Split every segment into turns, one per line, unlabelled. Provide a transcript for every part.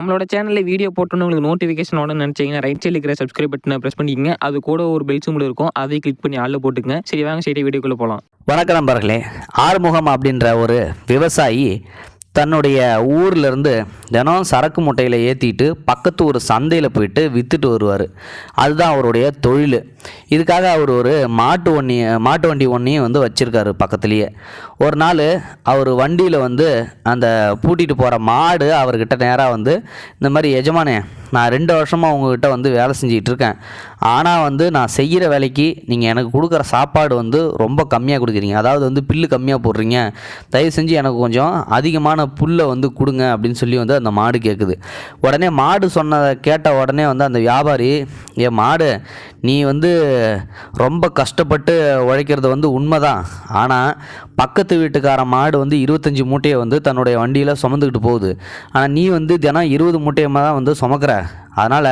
நம்மளோட சேனலில் வீடியோ போட்டோன்னு உங்களுக்கு நோட்டிஃபிகேஷன் உடனே நினச்சிங்கன்னா ரைட் சைடில் இருக்கிற சப்ஸ்கிரைப் பட்டனை ப்ரெஸ் பண்ணிக்கங்க. அது கூட ஒரு பெல் சிம்பிள் இருக்கும். அதை கிளிக் பண்ணி ஆளில் போட்டுக்கங்க. சரி வாங்க சரி வீடியோக்குள்ளே போகலாம்
வணக்கம் நண்பர்களே. ஆறுமுகம் அப்படின்ற ஒரு விவசாயி தன்னுடைய ஊர்லேருந்து தினம் சரக்கு மூட்டையில் ஏற்றிட்டு பக்கத்து ஒரு சந்தையில் போயிட்டு விற்றுட்டு வருவார். அதுதான் அவருடைய தொழில். இதுக்காக அவர் ஒரு மாட்டு வண்டி மாட்டு வண்டி ஒன்றையும் வந்து வச்சுருக்காரு பக்கத்துலேயே. ஒரு நாள் அவர் வண்டியில் வந்து அந்த பூட்டிகிட்டு போகிற மாடு அவர்கிட்ட நேராக வந்து இந்த மாதிரி எஜமானே நான் ரெண்டு வருஷமாக உங்ககிட்ட வந்து வேலை செஞ்சுக்கிட்டு இருக்கேன் ஆனால் வந்து நான் செய்கிற வேலைக்கு நீங்கள் எனக்கு கொடுக்குற சாப்பாடு வந்து ரொம்ப கம்மியாக கொடுக்குறீங்க. அதாவது வந்து பில்லு கம்மியாக போடுறீங்க. தயவு செஞ்சு எனக்கு கொஞ்சம் அதிகமான புல்லை வந்து கொடுங்க அப்படின்னு சொல்லி வந்து அந்த மாடு கேட்குது. உடனே மாடு சொன்னதை கேட்ட உடனே வந்து அந்த வியாபாரி என் மாடு நீ வந்து ரொம்ப கஷ்டப்பட்டு உழைக்கிறது வந்து உண்மைதான். ஆனால் பக்கத்து வீட்டுக்கார மாடு வந்து இருபத்தஞ்சி மூட்டையை வந்து தன்னுடைய வண்டியில் சுமந்துக்கிட்டு போகுது. ஆனால் நீ வந்து தினம் இருபது மூட்டையமாக தான் வந்து சுமக்கிற? kita அதனால்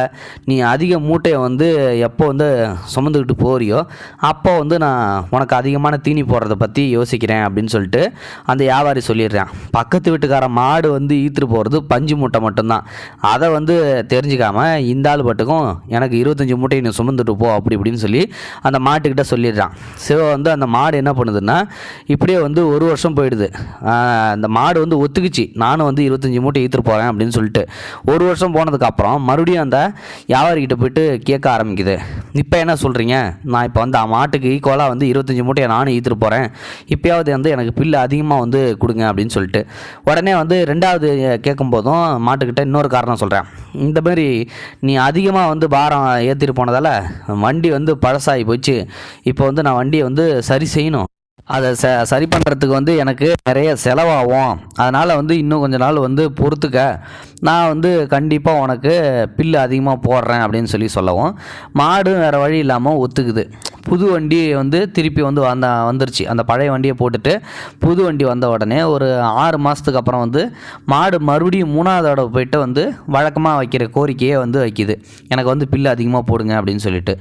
நீ அதிக மூட்டையை வந்து எப்போ வந்து சுமந்துக்கிட்டு போறியோ அப்போ வந்து நான் உனக்கு அதிகமான தீனி போடுறத பற்றி யோசிக்கிறேன் அப்படின்னு சொல்லிட்டு அந்த வியாபாரி சொல்லிடுறான். பக்கத்து வீட்டுக்கார மாடு வந்து ஈத்துட்டு போகிறது பஞ்சு மூட்டை மட்டும்தான். அதை வந்து தெரிஞ்சுக்காமல் இந்த ஆள் பட்டுக்கும் எனக்கு இருபத்தஞ்சி மூட்டையை நீ சுமந்துட்டு போ அப்படி இப்படின்னு சொல்லி அந்த மாட்டுக்கிட்ட சொல்லிடுறான். சிவ வந்து அந்த மாடு என்ன பண்ணுதுன்னா இப்படியே வந்து ஒரு வருஷம் போயிடுது. அந்த மாடு வந்து ஒத்துக்குச்சு. நானும் வந்து இருபத்தஞ்சி மூட்டை ஈத்துட்டு போகிறேன் அப்படின்னு சொல்லிட்டு. ஒரு வருஷம் போனதுக்கப்புறம் மறுபடியும் அந்த வியாபாரிக்கிட்ட போயிட்டு கேட்க ஆரம்பிக்குது. இப்போ என்ன சொல்கிறீங்க நான் இப்போ வந்து மாட்டுக்கு ஈக்குவலாக வந்து இருபத்தஞ்சி மூட்டையை நானும் ஈத்துட்டு போகிறேன் இப்போயாவது வந்து எனக்கு பில்லு அதிகமாக வந்து கொடுங்க அப்படின்னு சொல்லிட்டு. உடனே வந்து ரெண்டாவது கேட்கும் போதும் மாட்டுக்கிட்ட இன்னொரு காரணம் சொல்கிறேன் இந்த மாதிரி நீ அதிகமாக வந்து பாரம் ஏற்றிட்டு போனதால் வண்டி வந்து பழசாகி போச்சு. இப்போ வந்து நான் வண்டியை வந்து சரி செய்யணும். அதை ச சரி பண்ணுறதுக்கு வந்து எனக்கு நிறைய செலவாகும். அதனால் வந்து இன்னும் கொஞ்ச நாள் வந்து பொறுத்துக்க. நான் வந்து கண்டிப்பாக உனக்கு பில்லு அதிகமாக போடுறேன் அப்படின்னு சொல்லி சொல்லவும். மாடு வேறு வழி இல்லாமல் ஒத்துக்குது. புது வண்டி வந்து திருப்பி வந்து வந்த வந்துருச்சு. அந்த பழைய வண்டியை போட்டுட்டு புது வண்டி வந்த உடனே ஒரு ஆறு மாதத்துக்கு அப்புறம் வந்து மாடு மறுபடியும் மூணாவது தடவை போயிட்டு வந்து வழக்கமாக வைக்கிற கோரிக்கையே வந்து வைக்கிது. எனக்கு வந்து பில்லு அதிகமாக போடுங்க அப்படின்னு சொல்லிட்டு.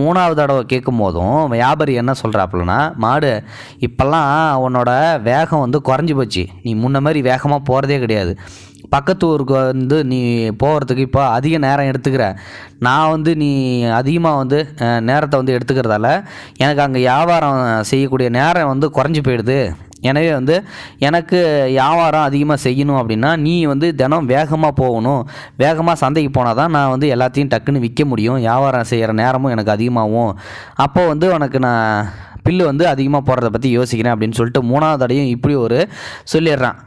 மூணாவது தடவை கேட்கும் போதும் வியாபாரி என்ன சொல்கிறாப்புலனா மாடு இப்போல்லாம் உன்னோட வேகம் வந்து குறைஞ்சி போச்சு. நீ முன்ன மாதிரி வேகமாக போகிறதே கிடையாது. பக்கத்து ஊருக்கு வந்து நீ போகிறதுக்கு இப்போ அதிக நேரம் எடுத்துக்கிற. நான் வந்து நீ அதிகமாக வந்து நேரத்தை வந்து எடுத்துக்கிறதால எனக்கு அங்கே வியாபாரம் செய்யக்கூடிய நேரம் வந்து குறைஞ்சி போயிடுது. எனவே வந்து எனக்கு வியாபாரம் அதிகமாக செய்யணும் அப்படின்னா நீ வந்து தினம் வேகமாக போகணும். வேகமாக சந்தைக்கு போனால் தான் நான் வந்து எல்லாத்தையும் டக்குன்னு விற்க முடியும். வியாபாரம் செய்கிற நேரமும் எனக்கு அதிகமாகும். அப்போ வந்து உனக்கு நான் பில்லு வந்து அதிகமாக போடுறத பற்றி யோசிக்கிறேன் அப்படின்னு சொல்லிட்டு மூணாவது தடையும் இப்படி ஒரு சொல்லிடுறான்.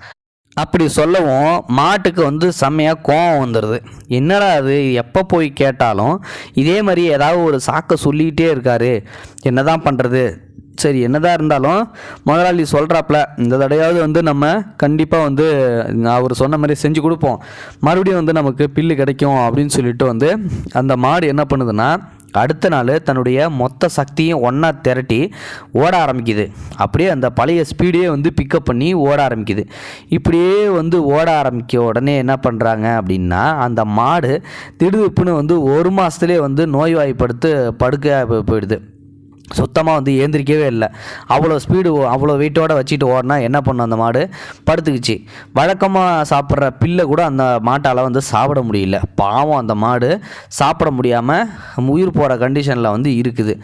அப்படி சொல்லவும் மாட்டுக்கு வந்து செம்மையாக கோவம் வந்துடுது என்னடா அது? எப்போ போய் கேட்டாலும் இதே மாதிரி ஏதாவது ஒரு சாக்கை சொல்லிக்கிட்டே இருக்காரு. என்னதான் பண்ணுறது சரி என்னதான் இருந்தாலும் முதலாளி சொல்கிறாப்புல இந்த தடையாவது வந்து நம்ம கண்டிப்பாக வந்து அவர் சொன்ன மாதிரி செஞ்சு கொடுப்போம். மறுபடியும் வந்து நமக்கு பில்லு கிடைக்கும் அப்படின்னு சொல்லிட்டு வந்து அந்த மாடு என்ன பண்ணுதுன்னா அடுத்த நாள் தன்னுடைய மொத்த சக்தியும் ஒன்றா திரட்டி ஓட ஆரம்பிக்குது. அப்படியே அந்த பழைய ஸ்பீடையே வந்து பிக்கப் பண்ணி ஓட ஆரம்பிக்குது. இப்படியே வந்து ஓட ஆரம்பிக்க உடனே என்ன பண்ணுறாங்க அப்படின்னா அந்த மாடு திடுதுப்புன்னு வந்து ஒரு மாதத்துலேயே வந்து நோய்வாய்ப்படுத்து படுக்க போயிடுது. சுத்தமாக வந்து ஏந்திரிக்கவே இல்லை. அவ்வளோ ஸ்பீடு அவ்வளோ வெயிட்டோடு வச்சுட்டு ஓடினா என்ன பண்ணும் அந்த மாடு? படுத்துக்குச்சு. வழக்கமாக சாப்பிட்ற பில்லை கூட அந்த மாட்டால் வந்து சாப்பிட முடியல. பாவம் அந்த மாடு. சாப்பிட முடியாமல் உயிர் போகிற கண்டிஷனில் வந்து இருக்குது.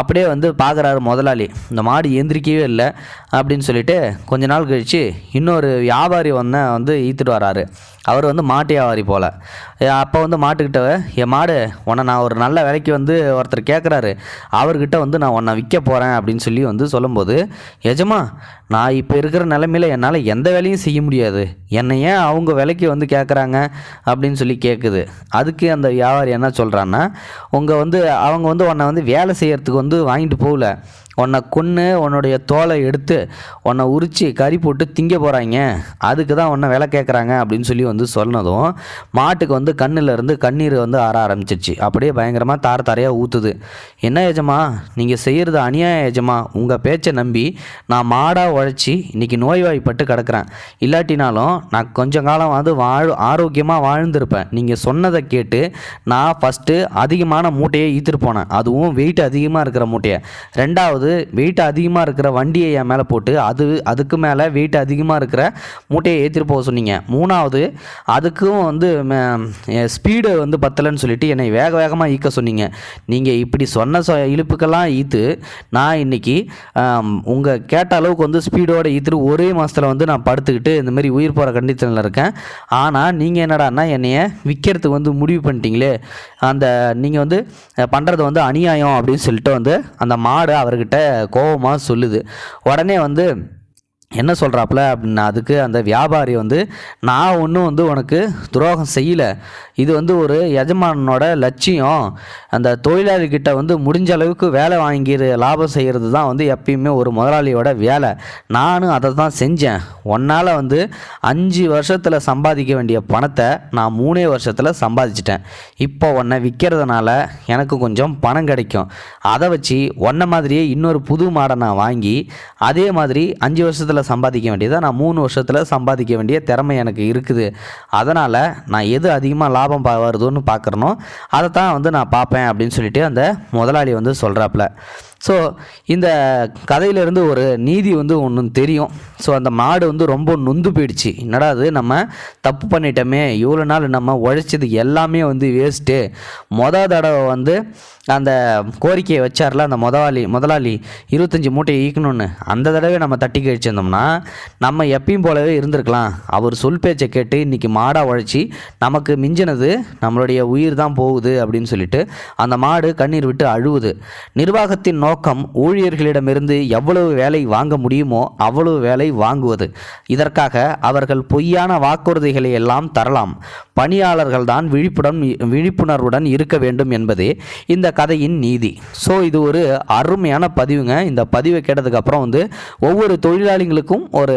அப்படியே வந்து பார்க்குறாரு முதலாளி. இந்த மாடு ஏந்திரிக்கவே இல்லை அப்படின்னு சொல்லிட்டு கொஞ்ச நாள் கழித்து இன்னொரு வியாபாரி வந்த வந்து ஈத்துட்டு வராரு. அவர் வந்து மாட்டு வியாபாரி போல். அப்போ வந்து மாட்டுக்கிட்ட என் மாடு உன்னை நான் ஒரு நல்ல விலைக்கு வந்து ஒருத்தர் கேட்குறாரு அவர்கிட்ட வந்து நான் உன்னை விற்க போகிறேன் அப்படின்னு சொல்லி வந்து சொல்லும்போது எஜமா நான் இப்போ இருக்கிற நிலமையில என்னால் எந்த வேலையும் செய்ய முடியாது. என்னை ஏன் அவங்க விலைக்கு வந்து கேட்குறாங்க அப்படின்னு சொல்லி கேட்குது அதுக்கு அந்த வியாபாரி என்ன சொல்கிறான்னா உங்கள் வந்து அவங்க வந்து உன்னை வந்து வேலை செய்கிறதுக்கு வந்து வாங்கிட்டு போகல. உன்னை கொன்று உன்னுடைய தோலை எடுத்து உன்னை உரித்து கறி போட்டு திங்க போகிறாங்க அதுக்கு தான் உன்னை விலை கேட்குறாங்க அப்படின்னு சொல்லி வந்து சொன்னதும் மாட்டுக்கு வந்து கண்ணிலேருந்து கண்ணீர் வந்து ஆற ஆரம்பிச்சிச்சு அப்படியே பயங்கரமாக தார தாரையாக ஊற்றுது என்ன ஏஜமா நீங்கள் செய்கிறது அநியாய ஏஜமா உங்கள் பேச்சை நம்பி நான் மாடாக உழைச்சி இன்றைக்கி நோய்வாய்ப்பட்டு கிடக்கிறேன். இல்லாட்டினாலும் நான் கொஞ்சம் காலம் வந்து வாழ் ஆரோக்கியமாக வாழ்ந்திருப்பேன். நீங்கள் சொன்னதை கேட்டு நான் ஃபஸ்ட்டு அதிகமான மூட்டையை ஈத்துட்டு போனேன். அதுவும் வெயிட் அதிகமாக இருக்கிற மூட்டையை. ரெண்டாவது அதாவது வெயிட் அதிகமாக இருக்கிற வண்டியை என் மேலே போட்டு அது அதுக்கு மேலே வெயிட் அதிகமாக இருக்கிற மூட்டையை ஏற்றிட்டு போக சொன்னீங்க. மூணாவது அதுக்கும் வந்து ஸ்பீடு வந்து பத்தலைன்னு சொல்லிட்டு என்னை வேக வேகமாக ஈக்க சொன்னீங்க. நீங்கள் இப்படி சொன்ன சொ இழுப்புக்கெல்லாம் ஈத்து நான் இன்னைக்கு உங்கள் கேட்ட அளவுக்கு வந்து ஸ்பீடோட ஈத்துட்டு ஒரே மாதத்தில் வந்து நான் படுத்துக்கிட்டு இந்த மாதிரி உயிர் போகிற கண்டிஷனில் இருக்கேன். ஆனால் நீங்கள் என்னடான்னா என்னைய விற்கிறதுக்கு வந்து முடிவு பண்ணிட்டீங்களே. அந்த நீங்கள் வந்து பண்ணுறது வந்து அநியாயம் அப்படின்னு சொல்லிட்டு வந்து அந்த மாடு அவர்கிட்ட கோபமாக சொல்லுது. உடனே வந்து என்ன சொல்கிறாப்புல அப்படின்னா அதுக்கு அந்த வியாபாரி வந்து நான் ஒன்றும் வந்து உனக்கு துரோகம் செய்யலை. இது வந்து ஒரு எஜமானனோட லட்சியம். அந்த தொழிலாளிகிட்ட வந்து முடிஞ்ச அளவுக்கு வேலை வாங்கிடு லாபம் செய்கிறது தான் வந்து எப்பயுமே ஒரு முதலாளியோட வேலை. நானும் அதை தான் செஞ்சேன். உன்னால் வந்து அஞ்சு வருஷத்தில் சம்பாதிக்க வேண்டிய பணத்தை நான் மூணே வருஷத்தில் சம்பாதிச்சிட்டேன். இப்போ உன்னை விற்கிறதுனால எனக்கு கொஞ்சம் பணம் கிடைக்கும். அதை வச்சு ஒன்றை மாதிரியே இன்னொரு புது மாடை நான் வாங்கி அதே மாதிரி அஞ்சு வருஷத்தில் சம்பாதிக்க வேண்டியதை நான் மூணு வருஷத்தில் சம்பாதிக்க வேண்டிய திறமை எனக்கு இருக்குது. அதனால் நான் எது அதிகமாக லாபம் பா வருதுன்னு பார்க்குறனோ அதை தான் வந்து நான் பார்ப்பேன் அப்படின்னு சொல்லிட்டு அந்த முதலாளி வந்து சொல்கிறாப்புல ஸோ இந்த கதையிலேருந்து ஒரு நீதி வந்து ஒன்று தெரியும். ஸோ அந்த மாடு வந்து ரொம்ப நொந்து போயிடுச்சு. என்னடா அது? நம்ம தப்பு பண்ணிட்டோமே. இவ்வளோ நாள் நம்ம உழைச்சது எல்லாமே வந்து வேஸ்ட்டு மொத தடவை வந்து அந்த கோரிக்கையை வச்சார்ல அந்த முதலாளி முதலாளி இருபத்தஞ்சி மூட்டையை ஈக்கணும்னு அந்த தடவை நம்ம தட்டி கழிச்சிருந்தோம்னா நம்ம எப்பயும் போலவே இருந்திருக்கலாம். அவர் சொல் பேச்சை கேட்டு இன்றைக்கி மாடாக உழைச்சி நமக்கு மிஞ்சினது நம்மளுடைய உயிர் தான் போகுது அப்படின்னு சொல்லிட்டு அந்த மாடு கண்ணீர் விட்டு அழுவுது. நிர்வாகத்தின் நோக்கம் ஊழியர்களிடமிருந்து எவ்வளவு வேலை வாங்க முடியுமோ அவ்வளவு வேலை வாங்குவது. இதற்காக அவர்கள் பொய்யான வாக்குறுதிகளை எல்லாம் தரலாம். பணியாளர்கள் தான் விழிப்புடன் விழிப்புணர்வுடன் இருக்க வேண்டும் என்பதே இந்த கதையின் நீதி. ஸோ இது ஒரு அருமையான பதிவுங்க. இந்த பதிவை கேட்டதுக்கப்புறம் வந்து ஒவ்வொரு தொழிலாளிகளுக்கும் ஒரு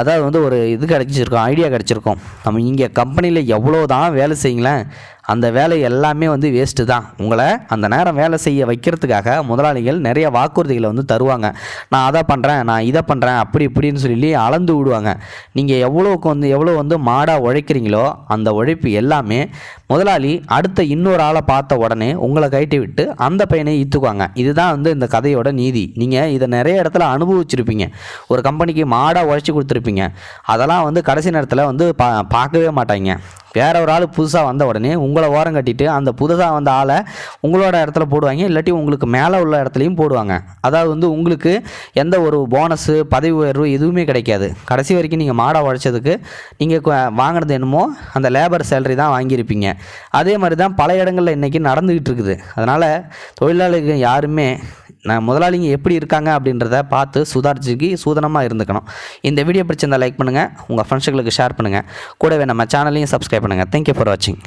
அதாவது வந்து ஒரு இது கிடச்சிருக்கோம் ஐடியா கிடச்சிருக்கோம். நம்ம இங்கே கம்பெனியில் எவ்வளோ தான் வேலை செய்யுங்களேன். அந்த வேலை எல்லாமே வந்து வேஸ்ட்டு தான். உங்களை அந்த நேரம் வேலை செய்ய வைக்கிறதுக்காக முதலாளிகள் நிறைய வாக்குறுதிகளை வந்து தருவாங்க. நான் அதை பண்ணுறேன் நான் இதை பண்ணுறேன் அப்படி இப்படின்னு சொல்லி அளந்து விடுவாங்க. நீங்கள் எவ்வளோக்கு வந்து எவ்வளோ வந்து மாடாக உழைக்கிறீங்களோ அந்த உழைப்பு எல்லாமே முதலாளி அடுத்த இன்னொரு ஆளை பார்த்த உடனே உங்களை கைட்டி விட்டு அந்த பையனை ஈத்துக்குவாங்க இதுதான் வந்து இந்த கதையோட நீதி. நீங்கள் இதை நிறைய இடத்துல அனுபவிச்சிருப்பீங்க. ஒரு கம்பெனிக்கு மாடாக உழைச்சி கொடுத்துருப்பீங்க. அதெல்லாம் வந்து கடைசி நேரத்தில் வந்து பா பார்க்கவே மாட்டாங்க. வேற ஒரு ஆள் புதுசாக வந்த உடனே உங்களை ஓரம் கட்டிட்டு அந்த புதுசாக வந்த ஆளை உங்களோட இடத்துல போடுவாங்க இல்லாட்டி உங்களுக்கு மேலே உள்ள இடத்துலையும் போடுவாங்க. அதாவது வந்து உங்களுக்கு எந்த ஒரு போனஸு பதவி உயர்வு எதுவுமே கிடைக்காது. கடைசி வரைக்கும் நீங்கள் மாடை உழைச்சதுக்கு நீங்கள் வாங்கினது என்னமோ அந்த லேபர் சேலரி தான் வாங்கியிருப்பீங்க. அதே மாதிரி தான் பல இடங்களில் இன்றைக்கி நடந்துக்கிட்டு இருக்குது. அதனால் தொழிலாளிகள் யாருமே நான் முதலாளிங்க எப்படி இருக்காங்க அப்படின்றத பார்த்து சுதாரிச்சுக்கி சூதனமாக இருந்துக்கணும். இந்த வீடியோ பிடிச்சிருந்தா லைக் பண்ணுங்கள் உங்கள் ஃப்ரெண்ட்ஸுகளுக்கு ஷேர் பண்ணுங்கள் கூடவே நம்ம சேனலையும் சப்ஸ்கிரைப் பண்ணுங்கள் தேங்க்யூ ஃபார் வாட்சிங்